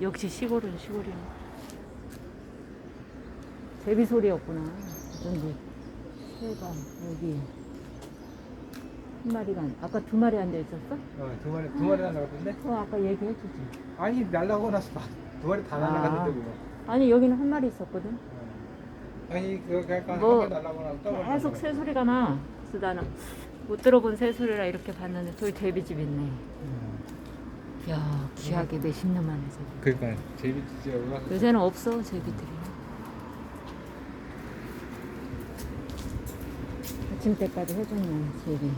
역시 시골은 시골이네. 제비 소리였구나. 어쩐지. 새가 여기 한 마리가 안- 아까 두 마리 앉아 있었어? 어, 두 마리 두 마리 날라갔던데? 어 아까 얘기해 주지. 아니 날라고 나서 다- 두 마리 다 아. 날라갔는데 그거. 아니 여기는 한 마리 있었거든. 어. 아니 그거 그러니까 뭐, 한번 날라고 나서 또 한번 계속 새 소리가 나. 그래서 나는 못 들어본 새 소리라 이렇게 봤는데 저기 제비집 있네. 음. 야 귀하게 몇십 년 만에 새. 그러니까 제비 진짜 올라서 요새는 없어 제비들이. 아침 때까지 해줬네 제비.